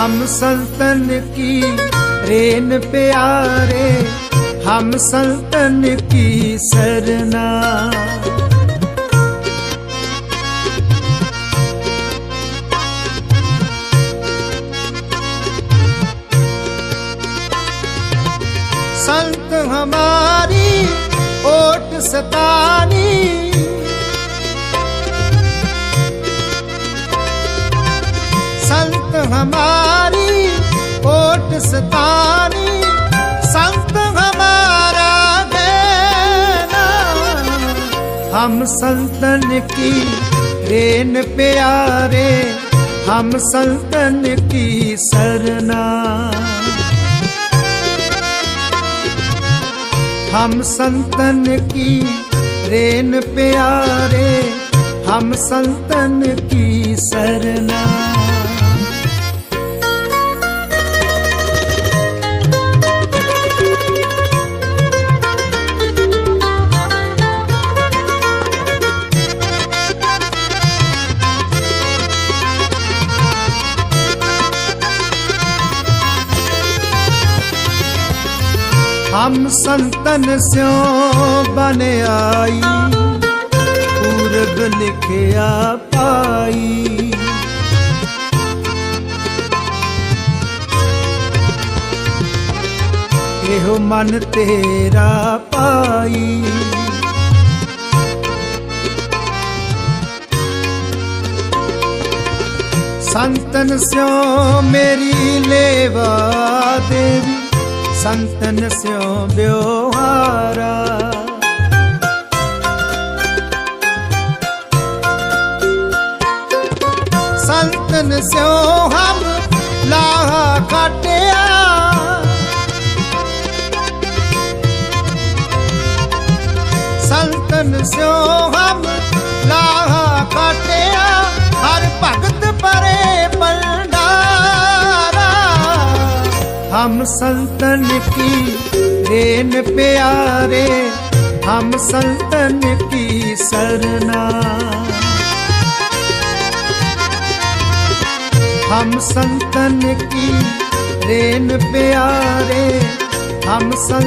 हम संतन की रेन प्यारे हम संतन की सरना संत हमारी ओट सतानी संत हमारी ओट सतानी संत हमारा देना हम संतन की रेन प्यारे हम संतन की सरना हम संतन की रेन प्यारे हम संतन की सरना हम संतन स्यों बन आई पूरब लिखिया पाई ਇਹੋ ਮਨ ਤੇਰਾ ਪਾਈ ਸੰਤਨ ਸਿਓ ਮੇਰੀ ਲੇਵਾ ਦੇਵੀ ਸੰਤਨ ਸਿਓ ਬਿਵਹਾਰਾ ਸੰਤਨ ਸਿਓ ਹਮ ਲਾਹਾ ਕਾਟਿਆ ਸੰਤਨ ਸਿਓ ਹਮ ਲਾਹਾ ਕਾਟਿਆ ਹਰ ਭਗਤ हम संतन की रेन प्यारे हम संतन की सरना हम संतन की रेन प्यारे हम संत